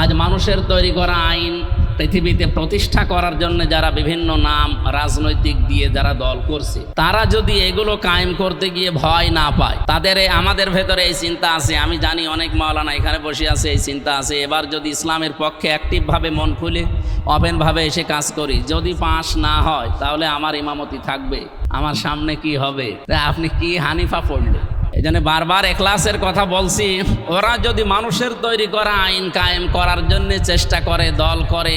আজ মানুষের তৈরি করা আইন পৃথিবীতে প্রতিষ্ঠা করার জন্য যারা বিভিন্ন নাম, রাজনৈতিক দিয়ে যারা দল করছে, তারা যদি এগুলো কায়েম করতে গিয়ে ভয় না পায়, তাদের আমাদের ভেতরে এই চিন্তা আছে। আমি জানি অনেক মাওলানা এখানে বসে আছে, এই চিন্তা আছে। এবার যদি ইসলামের পক্ষে অ্যাক্টিভভাবে মন খুলে, ওপেনভাবে এসে কাজ করি, যদি পাস না হয়, তাহলে আমার ইমামতি থাকবে। আমার সামনে কি হবে? আপনি কি হানিফা পড়লেন? এই জন্য বারবার এখলাসের কথা বলছি। ওরা যদি মানুষের তৈরি করা আইন কায়েম করার জন্য চেষ্টা করে, দল করে,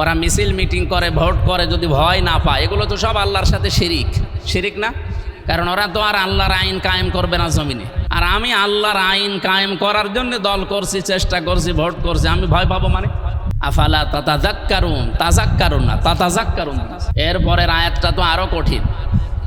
ওরা মিছিল মিটিং করে, ভোট করে, যদি ভয় না পায়, এগুলো তো সব আল্লাহর সাথে শিরিক। শিরিক না? কারণ ওরা তো আর আল্লাহর আইন কায়েম করবে না জমিনে। আর আমি আল্লাহর আইন কায়েম করার জন্য দল করছি, চেষ্টা করছি, ভোট করছি, আমি ভয় পাবো মানে? আফালা তাতাজাক্কারুন তাজাক্কারুন না তাতাজাক্কারুন এরপরের আয়াতটা তো আরও কঠিন।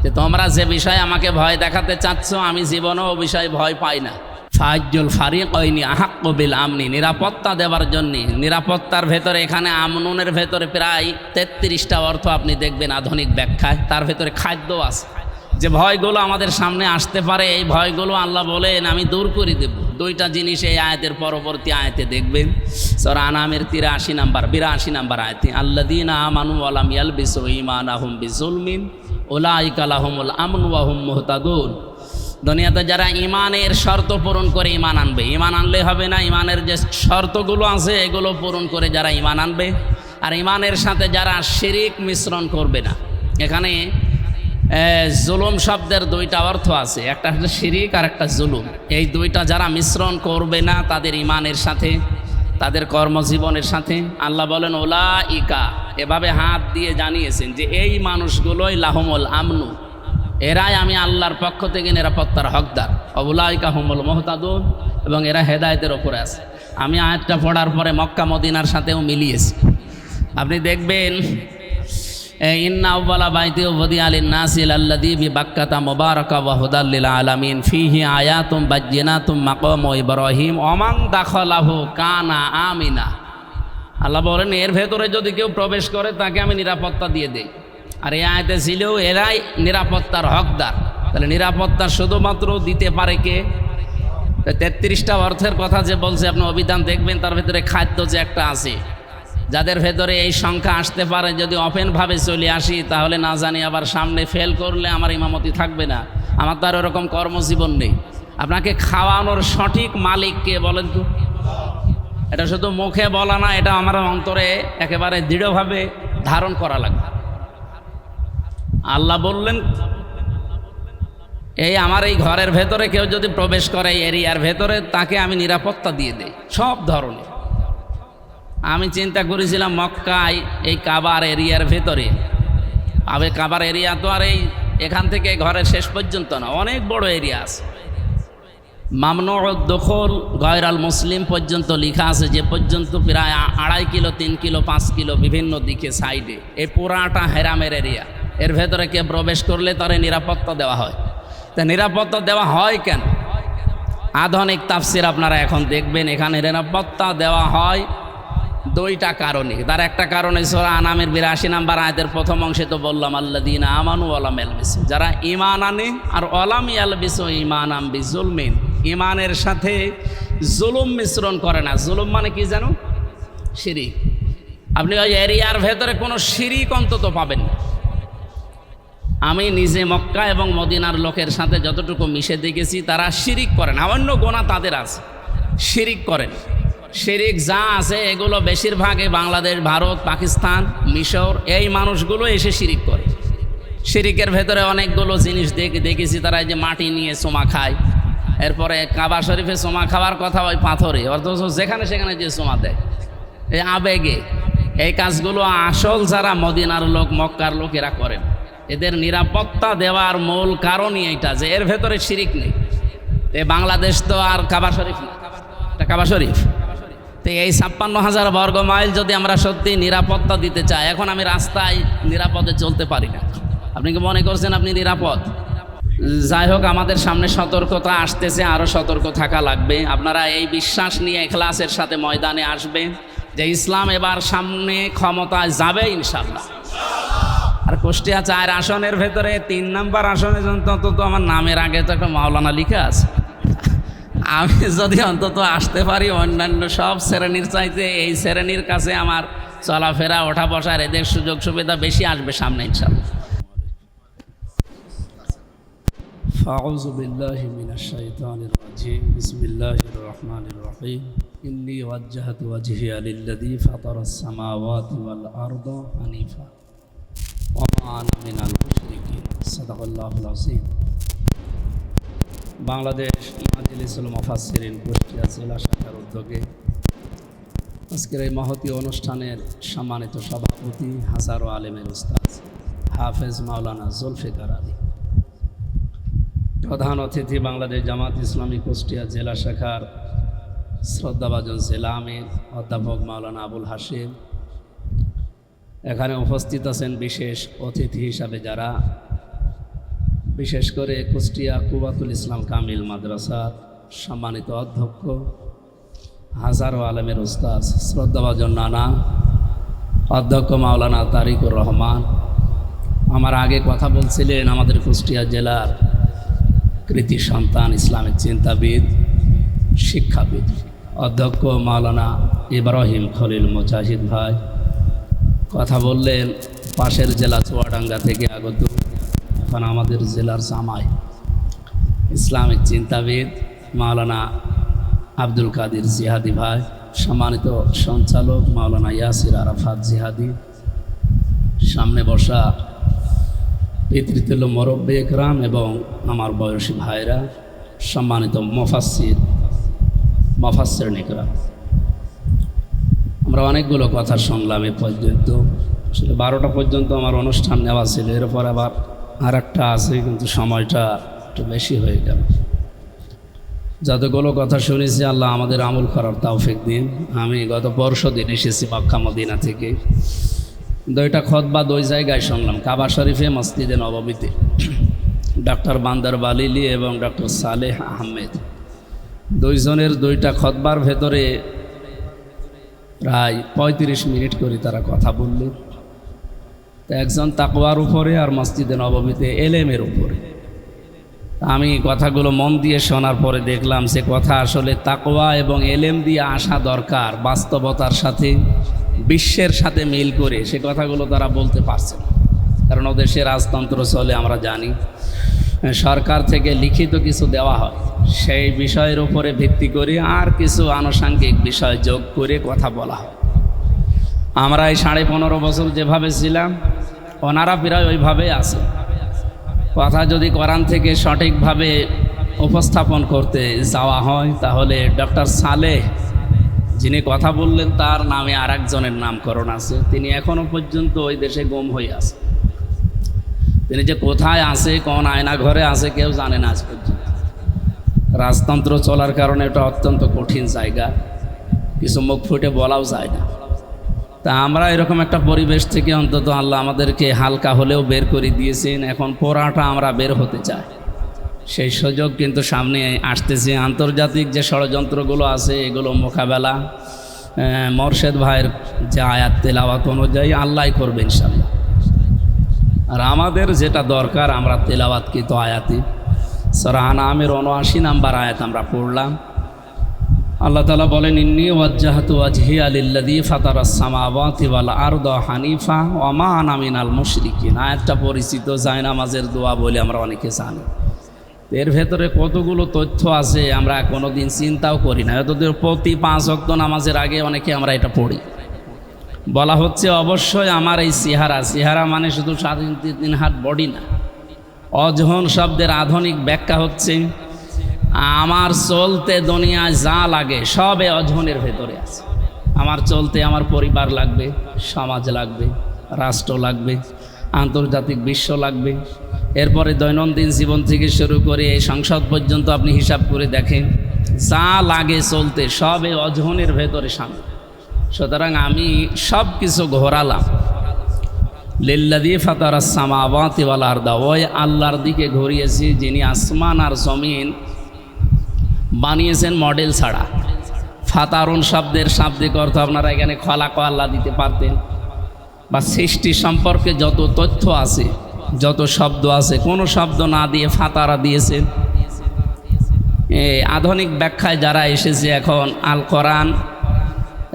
যে তোমরা যে বিষয়ে আমাকে ভয় দেখাতে চাচ্ছ, আমি জীবনেও ও বিষয়ে ভয় পাই না। ফাজ্জুল ফারিক ওইনি আহাক্কবিল আমনি। নিরাপত্তা দেওয়ার জন্য। নিরাপত্তার ভেতরে এখানে আমনুনের ভেতরে প্রায় তেত্রিশটা অর্থ আপনি দেখবেন আধুনিক ব্যাখ্যায়। তার ভেতরে খাদ্য আছে। যে ভয়গুলো আমাদের সামনে আসতে পারে, এই ভয়গুলো আল্লাহ বলেন, আমি দূর করে দেব। দুইটা জিনিস এই আয়াতের পরবর্তী আয়াতে দেখবেন। সরা আনামের তিরাশি নাম্বার, বিরাশি নাম্বার আয়াতে আল্লাদিন আমানু আলাম ইয়ালবিসু ইমান আহম বিজুলমিন ওলাইক আলাহমুল আমনু আহম মোহতাদুন। দুনিয়াতে যারা ইমানের শর্ত পূরণ করে ইমান আনবে ইমান আনলে হবে না ইমানের যে শর্তগুলো আছে, এগুলো পূরণ করে যারা ইমান আনবে, আর ইমানের সাথে যারা শিরিক মিশ্রণ করবে না। এখানে জুলুম শব্দের দুইটা অর্থ আছে, একটা হচ্ছে শিরিক আর একটা জুলুম। এই দুইটা যারা মিশ্রণ করবে না তাদের ইমানের সাথে, তাদের কর্মজীবনের সাথে, আল্লাহ বলেন ওলা ইকা এভাবে হাত দিয়ে জানিয়েছেন যে এই মানুষগুলোই লাহমল আমনু। এরাই আমি আল্লাহর পক্ষ থেকে নিরাপত্তার হকদার। অবুলাইকা হুমল মোহতাদুন এবং এরা হেদায়তের ওপরে আছে। আমি আয়াতটা পড়ার পরে মক্কা মদিনার সাথেও মিলিয়েছি। আপনি দেখবেন ইন্না আউ্বালা বাইতে ওদি আলিন নাসিল আল্লাদি বি বাক্কাতা মুবারাকা ওয়া হুদাল্লিল আলামিন। ফিহি আয়াতুম বাজ্জিনাতুম মাকাম ইব্রাহিম। অমাং দাখলাহু কানা আমিনা। আল্লাহ বলেন, এর ভেতরে যদি কেউ প্রবেশ করে, তাকে আমি নিরাপত্তা দিয়ে দেই। আর এই আয়তে ছিলেও এরাই নিরাপত্তার হকদার। তাহলে নিরাপত্তা শুধুমাত্র দিতে পারে কে? তেত্রিশটা অর্থের কথা যে বলছে, আপনি অভিধান দেখবেন, তার ভেতরে খাদ্য যে একটা আছে। যাদের ভেতরে এই সংখ্যা আসতে পারে, যদি ওপেনভাবে চলে আসি, তাহলে না জানি আবার সামনে ফেল করলে আমার ইমামতি থাকবে না। আমার তো আর ওরকম কর্মজীবন নেই। আপনাকে খাওয়ানোর সঠিক মালিককে বলেন তো? এটা শুধু মুখে বলা না, এটা আমার অন্তরে একেবারে দৃঢ়ভাবে ধারণ করা লাগবে। আল্লাহ বললেন, এই আমার এই ঘরের ভেতরে কেউ যদি প্রবেশ করে এই এরিয়ার ভেতরে, তাকে আমি নিরাপত্তা দিয়ে দেই, সব ধরনের। আমি চিন্তা করেছিলাম মক্কায় এই কাবার এরিয়ার ভেতরে। আবে কাবার এরিয়া তো আর এই এখান থেকে ঘরের শেষ পর্যন্ত না, অনেক বড় এরিয়া আছে। মামনো দখল গয়রাল মুসলিম পর্যন্ত লেখা আছে, যে পর্যন্ত প্রায় আড়াই কিলো, তিন কিলো, পাঁচ কিলো বিভিন্ন দিকে সাইডে। এই পুরাটা হেরামের এরিয়া এর ভেতরে কে প্রবেশ করলে তারে নিরাপত্তা দেওয়া হয়। তা নিরাপত্তা দেওয়া হয় কেন? আধুনিক তাফসির আপনারা এখন দেখবেন, এখানে নিরাপত্তা দেওয়া হয় দুইটা কারণে। তার একটা কারণে সোরা আনামের বিরাশি নাম্বার আয়তের প্রথম অংশে তো বললাম আল্লাহ দিন আমানু আলাম এলবিস যারা ইমান আনে আর অলাম ইয়ালবিস ইমান আম বিজুলমিন ইমানের সাথে জুলুম মিশ্রণ করে না। জুলুম মানে কি জানো? শিরিক। আপনি ওই এরিয়ার ভেতরে কোনো শিরিক অন্তত পাবেন আমি নিজে মক্কা এবং মদিনার লোকের সাথে যতটুকু মিশে দেখেছি, তারা শিরিক করেন অন্য গোনা তাদের আছে। শিরিক করেন শিরিক যা আছে, এগুলো বেশিরভাগে বাংলাদেশ, ভারত, পাকিস্তান, মিশর, এই মানুষগুলো এসে শিরিক করে। শিরিকের ভেতরে অনেকগুলো জিনিস দেখে, দেখেছি তারা এই যে মাটি নিয়ে সোমা খায়। এরপরে কাবা শরীফে সোমা খাওয়ার কথা ওই পাথরে, অথচ যেখানে সেখানে যে সোমা দেয়। এই আবেগে এই কাজগুলো আসল যারা মদিনার লোক, মক্কার লোক, এরা করেন। এদের নিরাপত্তা দেওয়ার মূল কারণই এটা যে এর ভেতরে শিরিক নেই। এ বাংলাদেশ তো আর কাবা শরীফ না। এটা কাবা শরীফ। তো এই ছাপ্পান্ন হাজার বর্গ মাইল যদি আমরা সত্যি নিরাপত্তা দিতে চাই, এখন আমি রাস্তায় নিরাপদে চলতে পারি না। আপনি কি মনে করছেন আপনি নিরাপদ? যাই হোক, আমাদের সামনে সতর্কতা আসতেছে আরও সতর্ক থাকা লাগবে। আপনারা এই বিশ্বাস নিয়ে ক্লাসের সাথে ময়দানে আসবেন যে ইসলাম এবার সামনে ক্ষমতায় যাবে ইনশাল্লাহ আর কুষ্টিয়া চার আসনের ভেতরে তিন নাম্বার আসনে অন্তত আমার নামের আগে তো একটা মাওলানা লিখা আছে। আমি যদি অন্তত আসতে পারি, অন্যান্য সব শ্রেণির চাইতে এই শ্রেণির কাছে আমার চলাফেরা, ওঠা বসার এদের সুযোগ সুবিধা বেশি আসবে সামনে ইনশাল্লাহ فأعوذ بالله من الشيطان الرجيم بسم الله الرحمن الرحيم إني وجهت وجهي للذي فطر السماوات والأرض حنيفا وما أنا من المشركين صدق الله العظيم বাংলাদেশ মাজলিসুল মুফাসসিরিন কুষ্টিয়া জেলা শাখার উদ্যোগে আজকের এই মহতী অনুষ্ঠানের সম্মানিত সভাপতি হাজারো আলেমের উস্তাদ হাফেজ মাওলানা জুলফিকার আলী প্রধান অতিথি বাংলাদেশ জামাত ইসলামী কুষ্টিয়া জেলা শাখার শ্রদ্ধাভাজন জেলা আমির, অধ্যাপক মাওলানা আবুল হাসিম এখানে উপস্থিত আছেন বিশেষ অতিথি হিসাবে যারা, বিশেষ করে কুষ্টিয়া কুবাতুল ইসলাম কামিল মাদ্রাসার সম্মানিত অধ্যক্ষ, হাজারো আলমের উস্তাদ, শ্রদ্ধাভাজন নানা, অধ্যক্ষ মাওলানা তারিকুর রহমান। আমার আগে কথা বলছিলেন আমাদের কুষ্টিয়া জেলার কৃতি সন্তান, ইসলামের চিন্তাবিদ, শিক্ষাবিদ। অধ্যক্ষ মাওলানা ইব্রাহিম খলিল মুজাহিদ ভাই, কথা বললেন পাশের জেলা চুয়াডাঙ্গা থেকে আগত এখন আমাদের জেলার জামাই। ইসলামিক চিন্তাবিদ মাওলানা আব্দুল কাদির জিহাদি ভাই, সম্মানিত সঞ্চালক মাওলানা ইয়াসির আরাফাত জিহাদি। সামনে বসা পিতৃতুল্য মরব্বে একরাম এবং আমার বয়সী ভাইরা, সম্মানিত মফাসির মফাসের নিকরাম আমরা অনেকগুলো কথা শুনলাম এ পর্যন্ত। আসলে বারোটা পর্যন্ত আমার অনুষ্ঠান নেওয়া ছিল, এরপর আবার আর একটা আছে, কিন্তু সময়টা একটু বেশি হয়ে গেল। যতগুলো কথা শুনেছি, আল্লাহ আমাদের আমল করার তাওফিক দিন। আমি গত পরশু দিন এসেছি মক্কা মদিনা থেকে। দুইটা খতবা দুই জায়গায় শুনলাম। কাবা শরীফে মসজিদে নবমীতে। ডাক্তার বান্দার বালিলি এবং ডক্টর সালেহ আহমেদ। দুইজনের দুইটা খতবার ভেতরে প্রায় পঁয়ত্রিশ মিনিট করে তারা কথা বললেন তো একজন তাকওয়ার উপরে আর মসজিদে নবমীতে এলেমের উপরে। আমি কথাগুলো মন দিয়ে শোনার পরে দেখলাম সে কথা আসলে তাকওয়া এবং এলেম দিয়ে আসা দরকার বাস্তবতার সাথে। বিশ্বের সাথে মিল করে সে কথাগুলো তারা বলতে পারছে না। কারণ ওদের সে রাজতন্ত্র চলে, আমরা জানি। সরকার থেকে লিখিত কিছু দেওয়া হয়। সেই বিষয়ের উপরে ভিত্তি করে আর কিছু আনুষাঙ্গিক বিষয় যোগ করে কথা বলা হয়। আমরা এই সাড়ে পনেরো বছর যেভাবে ছিলাম, ওনারা প্রায় ওইভাবেই আছে। কথা যদি কোরআন থেকে সঠিকভাবে উপস্থাপন করতে যাওয়া হয়, তাহলে ডক্টর সালেহ যিনি কথা বললেন, তার নামে আর একজনের নামকরণ আছে। তিনি এখনও পর্যন্ত ওই দেশে গম হয়ে আছে। তিনি যে কোথায় আছে, কোন আয়না ঘরে আছে, কেউ জানে না আজ পর্যন্ত। রাজতন্ত্র চলার কারণে এটা অত্যন্ত কঠিন জায়গা। কিছু মুখ ফুটে বলাও যায় না। তা আমরা এরকম একটা পরিবেশ থেকে অন্তত আল্লাহ আমাদেরকে হালকা হলেও বের করে দিয়েছেন। এখন পোড়াটা আমরা বের হতে চাই। সেই সুযোগ কিন্তু সামনে আসতেছে। আন্তর্জাতিক যে ষড়যন্ত্রগুলো আছে, এগুলো মোকাবেলা মর্শেদ ভাইয়ের যে আয়াত তেলাওয়াত অনুযায়ী আল্লাহ করবে ইনশাল্লাহ আর আমাদের যেটা দরকার, আমরা তেলাওয়াত তেলাওয়াতকৃত আয়াতি। সরাহান আমের উনআশি নাম্বার আয়াত আমরা পড়লাম। আল্লাহ তালা বলেন, ইন্নি ওয়াজ্জাহাতু ওয়াজহি আলিল্লাদি ফাতারাস-সামাওয়াতি ওয়াল আরদ হানিফা ওমা আনা মিনাল মুশরিকিন। আয়াতটা পরিচিত, জায়নামাজের দোয়া বলে আমরা অনেকে জানি। এর ভেতরে কতগুলো তথ্য আছে আমরা কোনোদিন চিন্তাও করি না। এতদের প্রতি পাঁচ অক্ত নামাজের আগে অনেকে আমরা এটা পড়ি। বলা হচ্ছে অবশ্যই আমার এই সিহারা সিহারা মানে শুধু স্বাধীন তিন হাত বডি না। অজহন শব্দের আধুনিক ব্যাখ্যা হচ্ছে, আমার চলতে দুনিয়ায় যা লাগে সবে অজহনের ভেতরে আছে। আমার চলতে আমার পরিবার লাগবে, সমাজ লাগবে, রাষ্ট্র লাগবে, আন্তর্জাতিক বিশ্ব লাগবে এরপরে দৈনন্দিন জীবন থেকে শুরু করে এই সংসদ পর্যন্ত আপনি হিসাব করে দেখেন, যা লাগে চলতে সব সবে অজহনের ভেতরে সামনে সুতরাং আমি সব কিছু ঘোরালাম। লিল্লাদি ফাতার সামাবাতিওয়াল আর্দা, ওই আল্লাহর দিকে ঘুরিয়েছি যিনি আসমান আর জমিন বানিয়েছেন মডেল ছাড়া। ফাতারুন শব্দের শাব্দিক অর্থ আপনারা এখানে খলাক আল্লাহ দিতে পারতেন। বা সৃষ্টি সম্পর্কে যত তথ্য আছে যত শব্দ আছে, কোনো শব্দ না দিয়ে ফাতারা দিয়েছেন আধুনিক ব্যাখ্যায় যারা এসেছে এখন, আল কোরআন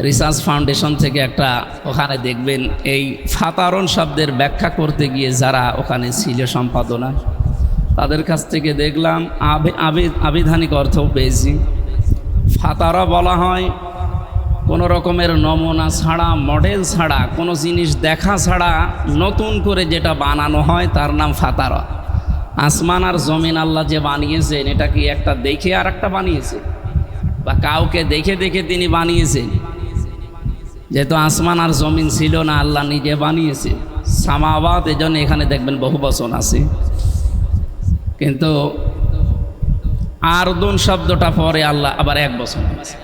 রিসার্চ ফাউন্ডেশন থেকে একটা ওখানে দেখবেন, এই ফাতারন শব্দের ব্যাখ্যা করতে গিয়ে যারা ওখানে ছিল সম্পাদনা, তাদের কাছ থেকে দেখলাম, আবে- আবে- আবিধানিক অর্থও পেয়েছি। ফাতারা বলা হয় কোনো রকমের নমুনা ছাড়া মডেল ছাড়া, কোনো জিনিস দেখা ছাড়া নতুন করে যেটা বানানো হয় তার নাম ফাতারা। আসমান আর জমিন আল্লাহ যে বানিয়েছেন, এটা কি একটা দেখে আর একটা বানিয়েছে বা কাউকে দেখে দেখে তিনি বানিয়েছেন? যেহেতু আসমান আর জমিন ছিল না, আল্লাহ নিজে বানিয়েছে সামাবাদ এই জন্য এখানে দেখবেন বহু বচন আছে। কিন্তু আরদুন শব্দটা পরে আল্লাহ আবার এক বছর আছে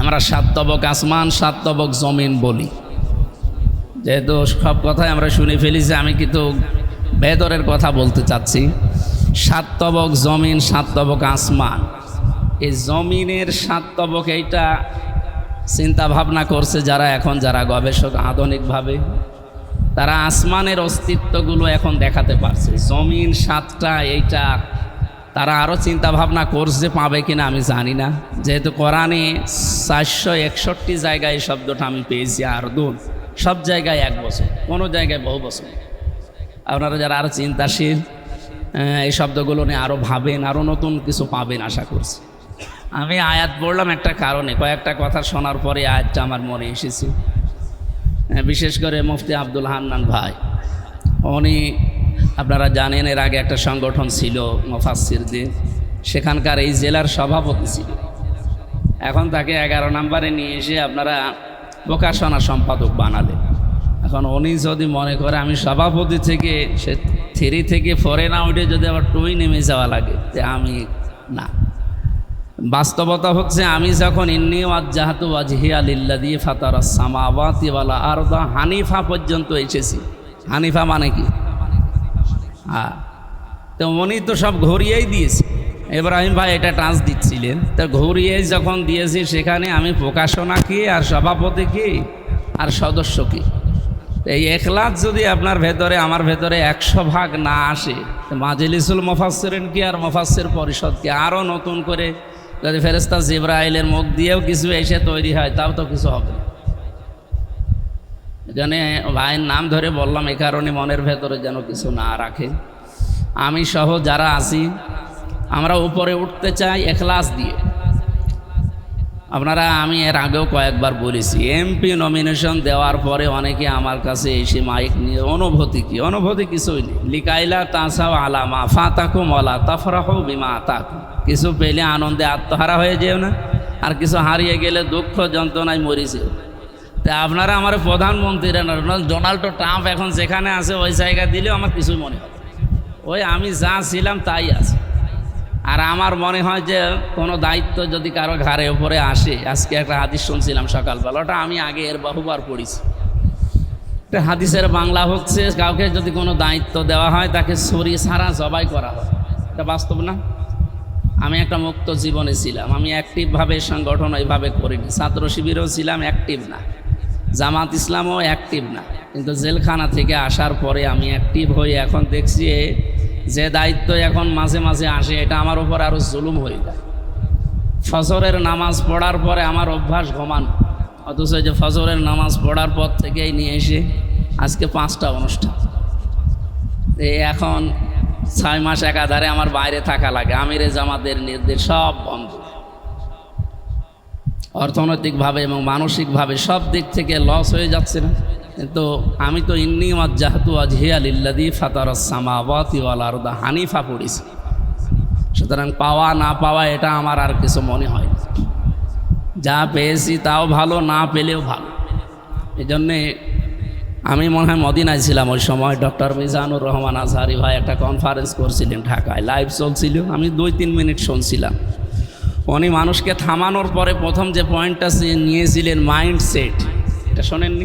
আমরা সাত তবক আসমান, সাত তবক জমিন বলি। যেহেতু সব কথাই আমরা শুনে ফেলেছি, আমি কিন্তু বেদরের কথা বলতে চাচ্ছি। সাত তবক জমিন, সাত তবক আসমান। এই জমিনের সাত তবক এইটা চিন্তা ভাবনা করছে যারা এখন, যারা গবেষক আধুনিকভাবে, তারা আসমানের অস্তিত্বগুলো এখন দেখাতে পারছে। জমিন সাতটা, এইটা তারা আরও ভাবনা করছে পাবে কিনা আমি জানি না। যেহেতু কোরআনে চারশো একষট্টি জায়গায় এই শব্দটা আমি পেয়েছি আর দুন সব জায়গায় এক বছর, কোনো জায়গায় বহু বছর। আপনারা যারা আরও চিন্তাশীল এই শব্দগুলো নিয়ে আরও ভাবেন আরও নতুন কিছু পাবেন আশা করছি। আমি আয়াত পড়লাম একটা কারণে, কয়েকটা কথা শোনার পরে আয়াতটা আমার মনে এসেছে। বিশেষ করে মুফতি আব্দুল হান্নান ভাই, উনি আপনারা জানেন, এর আগে একটা সংগঠন ছিল মফাসিরদের সেখানকার এই জেলার সভাপতি ছিল। এখন তাকে এগারো নাম্বারে নিয়ে এসে আপনারা প্রকাশনা সম্পাদক বানালেন। এখন উনি যদি মনে করে আমি সভাপতি থেকে, সে থ্রি থেকে ফোরে না উঠে যদি আবার টুই নেমে যাওয়া লাগে যে আমি না। বাস্তবতা হচ্ছে, আমি যখন ইন্নি ওয়াজ্জাহাতু ওয়াজহিয়া লিল্লাযী ফাতারাস সামাওয়াতি ওয়াল আরদা হানিফা পর্যন্ত এসেছি। হানিফা মানে কি? তো উনি তো সব ঘুরিয়েই দিয়েছে। ইব্রাহিম ভাই এটা টাচ দিচ্ছিলেন। তো ঘুরিয়ে যখন দিয়েছি সেখানে আমি প্রকাশনা কি আর সভাপতি কি আর সদস্য কি? এই একলাখ যদি আপনার ভেতরে, আমার ভেতরে একশো ভাগ না আসে মাজলিসুল মোফাসসিরিন কি আর মোফাসসির পরিষদ কি? আরও নতুন করে যদি ফেরেস্তা জিব্রাইলের মুখ দিয়েও কিছু এসে তৈরি হয়, তাও তো কিছু হবে না। এখানে ভাইয়ের নাম ধরে বললাম এই কারণে মনের ভেতরে যেন কিছু না রাখে। আমি সহ যারা আছি, আমরা উপরে উঠতে চাই এখলাস দিয়ে। আপনারা, আমি এর আগেও কয়েকবার বলেছি এমপি নমিনেশন দেওয়ার পরে অনেকে আমার কাছে এসে মাইক নিয়ে, অনুভূতি কি? অনুভূতি কিছুই নেই। লিকাইলা তাসাও আলামা ফাতাকু মলা তাফরাহ বিমা তাকু কিছু পেলে আনন্দে আত্মহারা হয়ে যেও না, আর কিছু হারিয়ে গেলে দুঃখ যন্ত্রণায় মরিছেও তা আপনারা আমার প্রধানমন্ত্রী ডোনাল্ড ট্রাম্প এখন যেখানে আছে, ওই জায়গা দিলেও আমার কিছুই মনে হয় ওই আমি যা ছিলাম তাই আছে। আর আমার মনে হয় যে কোনো দায়িত্ব যদি কারও ঘাড়ে উপরে আসে, আজকে একটা হাদিস শুনছিলাম সকালবেলা, ওটা আমি আগে এর বহুবার পড়েছি। একটা হাদিসের বাংলা হচ্ছে, কাউকে যদি কোনো দায়িত্ব দেওয়া হয়, তাকে ছড়ি সারা জবাই করা হয়। এটা বাস্তব না? আমি একটা মুক্ত জীবনে ছিলাম, আমি অ্যাক্টিভভাবে সংগঠন ওইভাবে করিনি, ছাত্র শিবিরও ছিলাম অ্যাক্টিভ না। জামাত ইসলামও অ্যাক্টিভ না। কিন্তু জেলখানা থেকে আসার পরে আমি অ্যাক্টিভ হয়ে এখন দেখছি যে দায়িত্ব এখন মাঝে মাঝে আসে, এটা আমার উপর আরও জুলুম হয়ে যায়। ফজরের নামাজ পড়ার পরে আমার অভ্যাস ঘুমানো। অথচ যে ফজরের নামাজ পড়ার পর থেকেই নিয়ে এসে আজকে পাঁচটা অনুষ্ঠান। এখন ছয় মাস একাধারে আমার বাইরে থাকা লাগে। আমিরে জামাতের নির্দেশ সব বন্ধ। অর্থনৈতিকভাবে এবং মানসিকভাবে সব দিক থেকে লস হয়ে যাচ্ছে না। কিন্তু আমি তো ইন্নি জাহাতু আজহিয়া লিল্লাদি ফাতার সামাওয়াতি ওয়াল আরদা হানিফা পড়েছি। সুতরাং পাওয়া না পাওয়া এটা আমার আর কিছু মনে হয় যা পেয়েছি তাও ভালো, না পেলেও ভালো। এই জন্যে আমি মনে হয় মদিনায় ছিলাম ওই সময় ডক্টর মিজানুর রহমান আজহারি ভাই একটা কনফারেন্স করছিলেন ঢাকায়। লাইভ চলছিল, আমি দুই তিন মিনিট শুনছিলাম। উনি মানুষকে থামানোর পরে প্রথম যে পয়েন্টটা নিয়েছিলেন মাইন্ড সেট এটা শোনেননি?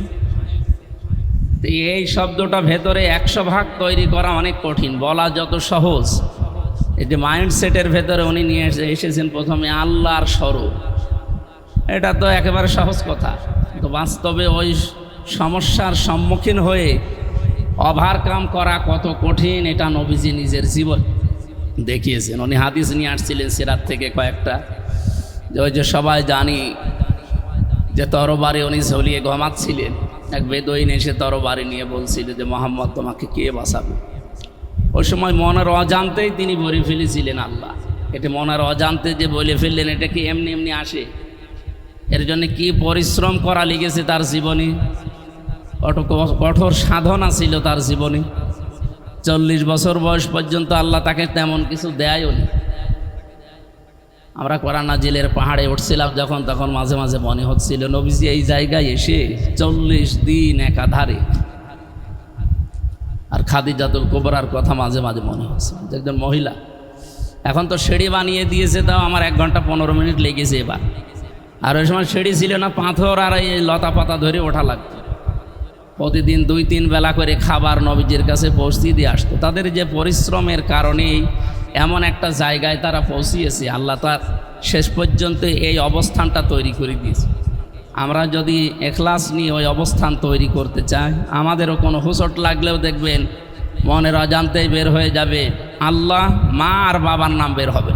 এই শব্দটা ভেতরে একশো ভাগ তৈরি করা অনেক কঠিন, বলা যত সহজ। এই যে মাইন্ড সেটের ভেতরে উনি নিয়ে এসে- এসেছেন প্রথমে আল্লাহর স্বরূপ। এটা তো একেবারে সহজ কথা। তো বাস্তবে ওই সমস্যার সম্মুখীন হয়ে ওভারকাম করা কত কঠিন, এটা নবীজি নিজের জীবন দেখিয়েছেন। উনি হাদিস নিয়ে আসছিলেন সিরাত থেকে কয়েকটা। যে ওই যে সবাই জানি যে তরবারি উনি ঝলিয়ে ঘমাচ্ছিলেন। এক বেদইন এসে তরবারি নিয়ে বলছিল যে, মোহাম্মদ, তোমাকে কে বাঁচাবে? ওই সময় মনের অজান্তেই তিনি বলে ফেলেছিলেন আল্লাহ। এটা মনের অজান্তে যে বলে ফেললেন, এটা কি এমনি এমনি আসে? এর জন্য কি পরিশ্রম করা লেগেছে তার জীবনে? কঠোর সাধনা ছিল তার জীবনে। চল্লিশ বছর বয়স পর্যন্ত আল্লাহ তাকে তেমন কিছু দেয়ও নি। আমরা কোরআনা জেলের পাহাড়ে উঠছিলাম যখন, তখন মাঝে মাঝে মনে হচ্ছিল, নবীজি এই জায়গায় এসে চল্লিশ দিন একাধারে। আর খাদিজাতুল কোবরার কথা মাঝে মাঝে মনে হচ্ছে। একজন মহিলা, এখন তো সিঁড়ি বানিয়ে দিয়েছে, তাও আমার এক ঘণ্টা পনেরো মিনিট লেগেছে এবার। আর ওই সময় সিঁড়ি ছিল না, পাথর আর এই লতা পাতা ধরে ওঠা লাগতো। প্রতিদিন দুই, তিন বেলা করে খাবার নবীজির কাছে পৌঁছে দিয়ে আসতো। তাদের যে পরিশ্রমের কারণেই এমন একটা জায়গায় তারা পৌঁছিয়েছে, আল্লাহ তার শেষ পর্যন্ত এই অবস্থানটা তৈরি করে দিয়েছে। আমরা যদি এখলাস নিয়ে ওই অবস্থান তৈরি করতে চাই, আমাদেরও কোনো হুসট লাগলেও দেখবেন মনের অজান্তেই বের হয়ে যাবে, আল্লাহ মা আর বাবার নাম বের হবে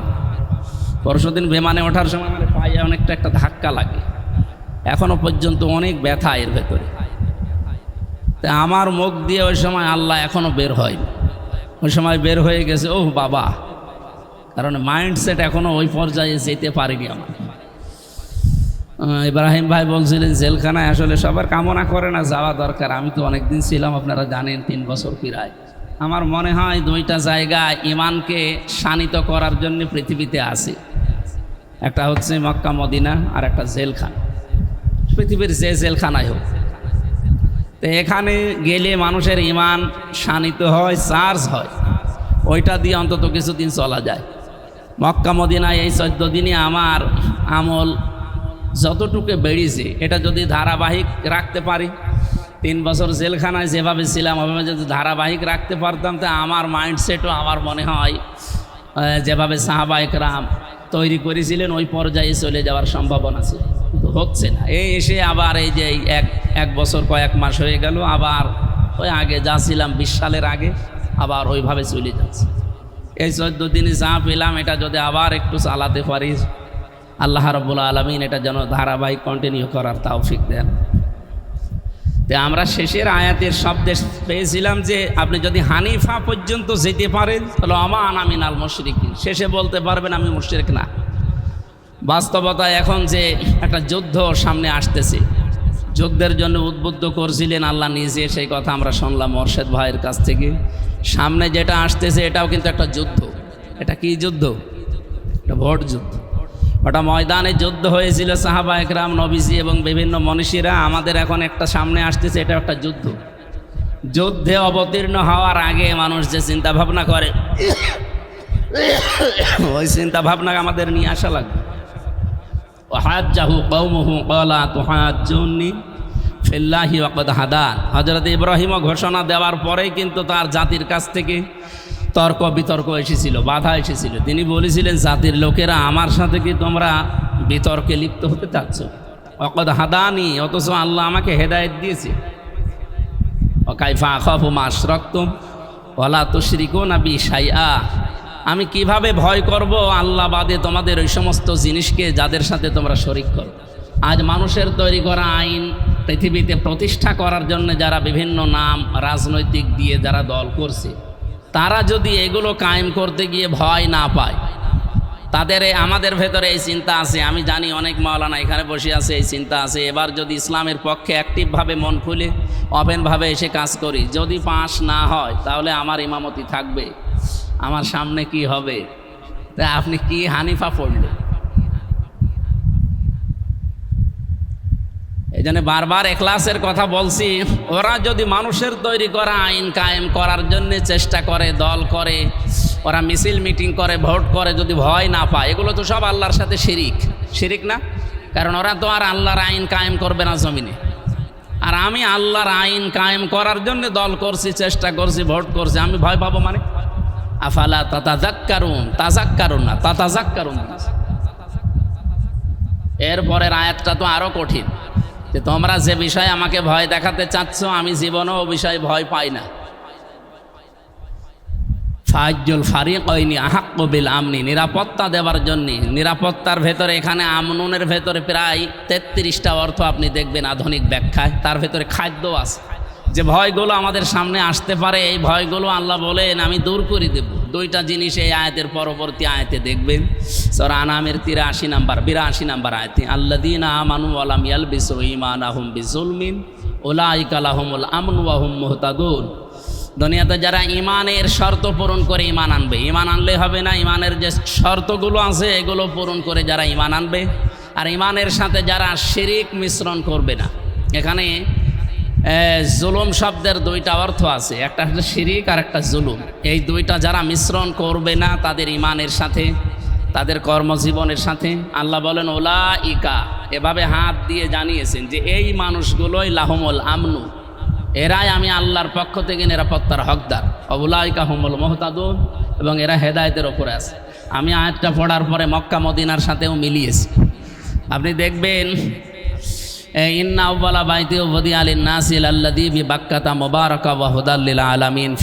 পরশুদিন বিমানে ওঠার সময় আমার পায়ে অনেকটা একটা ধাক্কা লাগে। এখনও পর্যন্ত অনেক ব্যথা এর ভেতরে। তা আমার মুখ দিয়ে ওই সময় আল্লাহ এখনও বের হয়নি। ওই সময় বের হয়ে গেছে ও বাবা। কারণ মাইন্ডসেট এখনও ওই পর্যায়ে যেতে পারিনি আমার। ইব্রাহিম ভাই বলছিলেন, জেলখানায় আসলে সবার কামনা করে না, যাওয়া দরকার। আমি তো অনেকদিন ছিলাম, আপনারা জানেন, তিন বছর প্রায়। আমার মনে হয় দুইটা জায়গা ইমানকে শানিত করার জন্য পৃথিবীতে আছে। একটা হচ্ছে মক্কা, মদিনা, আর একটা জেলখানা। পৃথিবীর যে জেলখানায় হোক। তো এখানে গেলে মানুষের ইমান শানিত হয় চার্জ হয়। ওইটা দিয়ে অন্তত কিছুদিন চলা যায়। মক্কা, মদিনায় এই চোদ্দ দিনে আমার আমল যতটুকু বেড়েছে, এটা যদি ধারাবাহিক রাখতে পারি, তিন বছর জেলখানায় যেভাবে ছিলাম, ওভাবে যদি ধারাবাহিক রাখতে পারতাম, তা আমার মাইন্ডসেটও আমার মনে হয় যেভাবে যেভাবে সাহাবাহিকরাম তৈরি করেছিলেন, ওই পর্যায়ে চলে যাওয়ার সম্ভাবনা ছিল। হচ্ছে না। এই এসে আবার এই যে এক এক বছর কয়েক মাস হয়ে গেল, আবার ওই আগে যা ছিলাম বিশ সালের আগে, আবার ওইভাবে চলে যাচ্ছে। এই চোদ্দ দিনে যা পেলাম, এটা যদি আবার একটু চালাতে পারি, আল্লাহ রব্বুল আলমিন এটা যেন ধারাবাহিক কন্টিনিউ করার তৌফিক দেন। তো আমরা শেষের আয়াতের শব্দে পেয়েছিলাম যে, আপনি যদি হানিফা পর্যন্ত যেতে পারেন, তাহলে আমান আমিন আল মুশরিক শেষে বলতে পারবেন, আমি মুশরিক না। বাস্তবতা এখন যে একটা যুদ্ধ সামনে আসতেছে। যুদ্ধের জন্য উদ্বুদ্ধ করছিলেন আল্লাহ নিজে, সেই কথা আমরা শুনলাম মোর্শেদ ভাইয়ের কাছ থেকে। সামনে যেটা আসতেছে, এটাও কিন্তু একটা যুদ্ধ। এটা কি যুদ্ধ? এটা ভোট যুদ্ধ। ওটা ময়দানে যুদ্ধ হয়েছিল সাহাবা একরাম, নবীজি এবং বিভিন্ন মনীষীরা। আমাদের এখন একটা সামনে আসতেছে এটা একটা যুদ্ধ। যুদ্ধে অবতীর্ণ হওয়ার আগে মানুষ যে চিন্তা ভাবনা করে, ওই চিন্তা ভাবনা আমাদের নিয়ে আসা লাগবে। ওহাজ্জাহু কৌমহু কলা তুহাজ্জুন্নি ফিল্লাহি ওয়াকদ হাদান হজরত ইব্রাহিমও ঘোষণা দেওয়ার পরেই কিন্তু তার জাতির কাছ থেকে তর্ক বিতর্ক এসেছিল, বাধা এসেছিল। তিনি বলেছিলেন, জাতির লোকেরা আমার সাথে কি তোমরা বিতর্কে লিপ্ত হতে চাচ্ছ? অকদ হাদানি অথচ আল্লাহ আমাকে হেদায়েত দিয়েছে। অকাইফা আখফু মাশরাকতুম ওয়ালা তুশরিকুনা বি শাইআ আমি কীভাবে ভয় করব? আল্লাহ বাদে তোমাদের ওই সমস্ত জিনিসকে যাদের সাথে তোমরা শরিক করো। আজ মানুষের তৈরি করা আইন পৃথিবীতে প্রতিষ্ঠা করার জন্য যারা বিভিন্ন নাম, রাজনৈতিক দিয়ে যারা দল করছে, তারা যদি এগুলো কায়েম করতে গিয়ে ভয় না পায়, তাদের আমাদের ভেতরে এই চিন্তা আছে। আমি জানি অনেক মাওলানা এখানে বসে আছে, এই চিন্তা আছে। এবার যদি ইসলামের পক্ষে অ্যাক্টিভভাবে মন খুলে ওপেনভাবে এসে কাজ করি, যদি পাস না হয়, তাহলে আমার ইমামতি থাকবে। আমার সামনে কি হবে? তা আপনি কি হানিফা পড়লেন? এই জন্য বারবার এখলাসের কথা বলছি, ওরা যদি মানুষের তৈরি করা আইন কায়েম করার জন্য চেষ্টা করে, দল করে, ওরা মিছিল মিটিং করে, ভোট করে, যদি ভয় না পায়, এগুলো তো সব আল্লাহর সাথে শিরিক। শিরিক না? কারণ ওরা তো আর আল্লাহর আইন কায়েম করবে না জমিনে। আর আমি আল্লাহর আইন কায়েম করার জন্য দল করছি, চেষ্টা করছি, ভোট করছি, আমি ভয় পাবো মানে? আফালা তাতাজাক কারুন তাজাক কারুন না। তাতাজাক কারুন এরপরের আয়াতটা তো আরও কঠিন, যে তোমরা যে বিষয়ে আমাকে ভয় দেখাতে চাচ্ছ, আমি জীবনেও ও বিষয়ে ভয় পাই না। ফাজ্জুল ফারিক ওইনি আহাক্কবিল আমনি, নিরাপত্তা দেওয়ার জন্যে। নিরাপত্তার ভেতরে এখানে আমনুনের ভেতরে প্রায় তেত্রিশটা অর্থ আপনি দেখবেন আধুনিক ব্যাখ্যায়, তার ভেতরে খাদ্য আছে। যে ভয়গুলো আমাদের সামনে আসতে পারে, এই ভয়গুলো আল্লাহ বলেন, আমি দূর করে দেব। দুইটা জিনিস এই আয়াতের পরবর্তী আয়াতে দেখবেন। সর আনামের তিরাশি নাম্বার, বিরাশি নাম্বার আয়াতে আল্লাদিন আমানু আলাম ইয়াল বিসু ইমান আহম বিজুলমিন ওলাইকালাহমুল আমনু আহম মোহতাদুল দুনিয়াতে যারা ইমানের শর্ত পূরণ করে ইমান আনবে ইমান আনলে হবে না ইমানের যে শর্তগুলো আছে, এগুলো পূরণ করে যারা ইমান আনবে। আর ইমানের সাথে যারা শিরিক মিশ্রণ করবে না। এখানে জুলুম শব্দের দুইটা অর্থ আছে। একটা হচ্ছে শিরিক আর একটা জুলুম। এই দুইটা যারা মিশ্রণ করবে না তাদের ইমানের সাথে, তাদের কর্মজীবনের সাথে, আল্লাহ বলেন ওলা ইকা এভাবে হাত দিয়ে জানিয়েছেন যে, এই মানুষগুলোই লাহমুল আমনু। এরাই আমি আল্লাহর পক্ষ থেকে নিরাপত্তার হকদার। অবুলাইকা হুমুল মোহতাদুন। এবং এরা হেদায়তের ওপরে আছে। আমি আয়াতটা পড়ার পরে মক্কা মদিনার সাথেও মিলিয়েছি। আপনি দেখবেন আলিন নাসিল মুবারাকা আলামিন।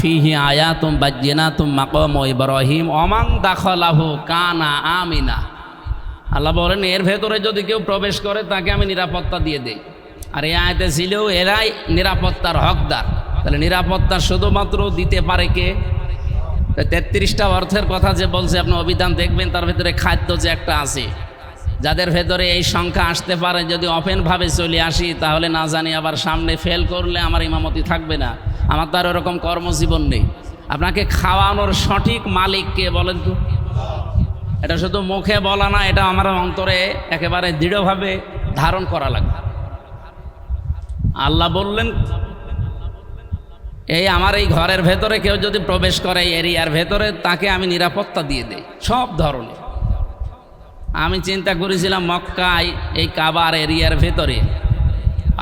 অমাং আল্লাহ এর ভেতরে যদি কেউ প্রবেশ করে, তাকে আমি নিরাপত্তা দিয়ে দেই। আর এই আয়তে ছিলেও এরাই নিরাপত্তার হকদার। তাহলে নিরাপত্তা শুধুমাত্র দিতে পারে কে? তেত্রিশটা অর্থের কথা যে বলছে, আপনি অভিধান দেখবেন, তার ভিতরে খাদ্য যে একটা আছে যাদের ভেতরে এই সংখ্যা আসতে পারে, যদি অপেনভাবে চলে আসি, তাহলে না জানি আবার সামনে ফেল করলে আমার ইমামতি থাকবে না। আমার তো আর ওরকম কর্মজীবন নেই। আপনাকে খাওয়ানোর সঠিক মালিক কে বলেন তো? এটা শুধু মুখে বলা না, এটা আমার অন্তরে একেবারে দৃঢ়ভাবে ধারণ করা লাগবে আল্লাহ বললেন, এই আমার এই ঘরের ভেতরে কেউ যদি প্রবেশ করে, এই এরিয়ার ভেতরে, তাকে আমি নিরাপত্তা দিয়ে দেই। সব ধরনের। আমি চিন্তা করেছিলাম মক্কায় এই কাবার এরিয়ার ভেতরে।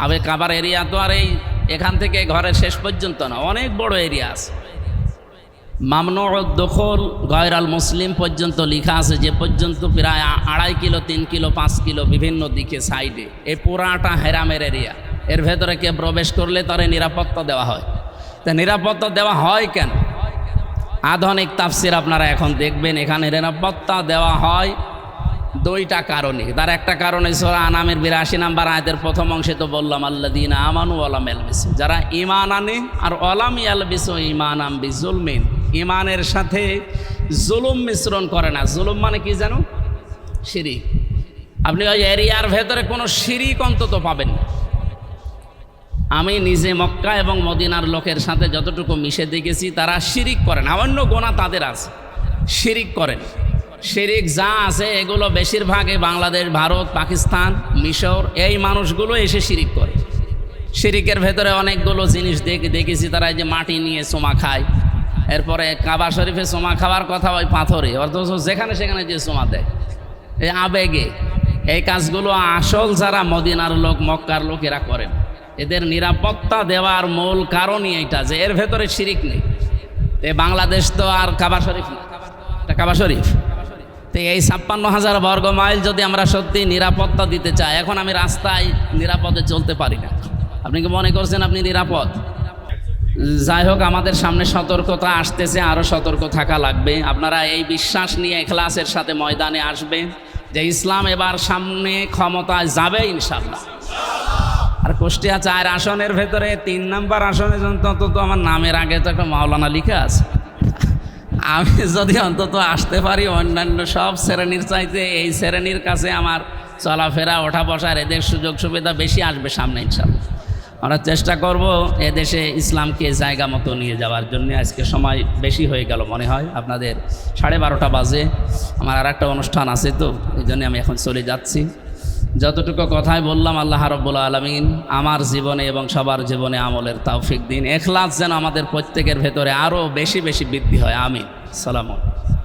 আবে কাবার এরিয়া তো আর এই এখান থেকে ঘরের শেষ পর্যন্ত না, অনেক বড় এরিয়া আছে। মামনো দখল গয়রাল মুসলিম পর্যন্ত লেখা আছে, যে পর্যন্ত প্রায় আড়াই কিলো, তিন কিলো, পাঁচ কিলো বিভিন্ন দিকে সাইডে। এই পুরাটা হেরামের এরিয়া। এর ভেতরে কে প্রবেশ করলে তারে নিরাপত্তা দেওয়া হয়। তা নিরাপত্তা দেওয়া হয় কেন? আধুনিক তাফসির আপনারা এখন দেখবেন, এখানে নিরাপত্তা দেওয়া হয় দুইটা কারণে। তার একটা কারণে সোরা আনামের বিরাশি নাম্বার আয়তের প্রথম অংশে তো বললাম আল্লা দিন আমানু আলাম এলবিস যারা ইমান আনে আর অলাম ইয়ালবিস ইমান আম বি জুলমিন ইমানের সাথে জুলুম মিশ্রণ করে না। জুলুম মানে কি জানো? শিরিক। আপনি ওই এরিয়ার ভেতরে কোনো শিরিক অন্তত পাবেন না। আমি নিজে মক্কা এবং মদিনার লোকের সাথে যতটুকু মিশে দেখেছি, তারা শিরিক করেন অন্য গোনা তাদের আছে। শিরিক করেন শিরিক যা আছে, এগুলো বেশিরভাগই বাংলাদেশ, ভারত, পাকিস্তান, মিশর, এই মানুষগুলো এসে শিরিক করে। শিরিকের ভেতরে অনেকগুলো জিনিস দেখে দেখেছি, তারা এই যে মাটি নিয়ে সোমা খায়। এরপরে কাবা শরীফে সোমা খাওয়ার কথা ওই পাথরে, অথচ যেখানে সেখানে যে সোমা দেয়। এই আবেগে। এই কাজগুলো আসল যারা মদিনার লোক, মক্কার লোক, এরা করেন। এদের নিরাপত্তা দেওয়ার মূল কারণই এটা যে এর ভেতরে শিরিক নেই। এ বাংলাদেশ তো আর কাবা শরীফ না। কাবা শরীফ। তো এই ছাপ্পান্ন হাজার বর্গ মাইল যদি আমরা সত্যি নিরাপত্তা দিতে চাই, এখন আমি রাস্তায় নিরাপদে চলতে পারি না। আপনি কি মনে করছেন আপনি নিরাপদ? যাই হোক, আমাদের সামনে সতর্কতা আসতেছে আরও সতর্ক থাকা লাগবে। আপনারা এই বিশ্বাস নিয়ে এখলাসের সাথে ময়দানে আসবেন যে ইসলাম এবার সামনে ক্ষমতায় যাবে ইনশাল্লাহ আর কুষ্টিয়া চার আসনের ভেতরে তিন নাম্বার আসনে অন্তত আমার নামের আগে তো একটা মাওলানা লিখা আছে। আমি যদি অন্তত আসতে পারি, অন্যান্য সব শ্রেণির চাইতে এই শ্রেণির কাছে আমার চলাফেরা ওঠা বসার এদের সুযোগ সুবিধা বেশি আসবে সামনে ইনশাল্লাহ আমরা চেষ্টা করব এদেশে ইসলামকে জায়গা মতো নিয়ে যাওয়ার জন্য। আজকে সময় বেশি হয়ে গেল মনে হয়। আপনাদের সাড়ে বারোটা বাজে। আমার আর একটা অনুষ্ঠান আছে তো, এই জন্য আমি এখন চলে যাচ্ছি। যতটুকু কথায় বললাম, আল্লাহ রব্বুল আলমিন আমার জীবনে এবং সবার জীবনে আমলের তাওফিক দিন। এখলাস যেন আমাদের প্রত্যেকের ভেতরে আরও বেশি বেশি বৃদ্ধি হয়। আমিন। সালাম